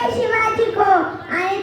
¡Ay, chico! ¡Ay,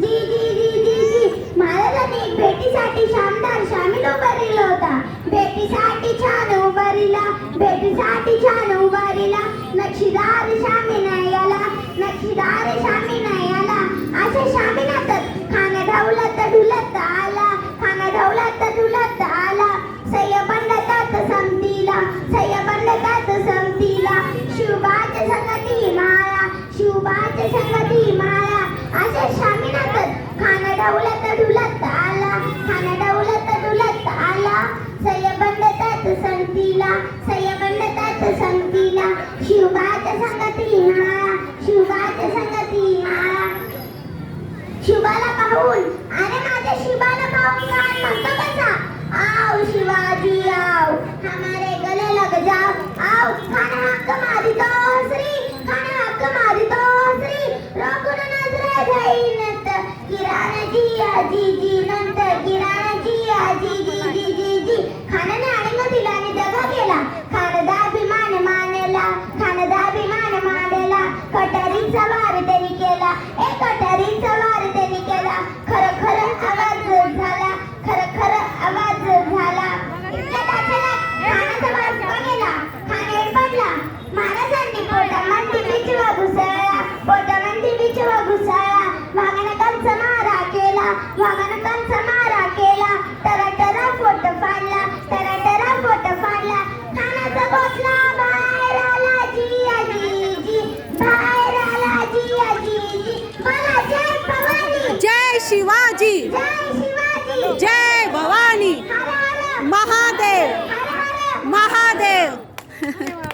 जी जी जी भेटीसाठी शानदार शामिल उभारलेला होता. भेटीसाठी छान उभारला. भेटीसाठी सर्वाती माळा अशा शामिनातच खाना डाऊलात डुलत आला. खाना डाऊलात डुलत आला. सय बंद त्यात संतीला 弟弟那 Mahadev!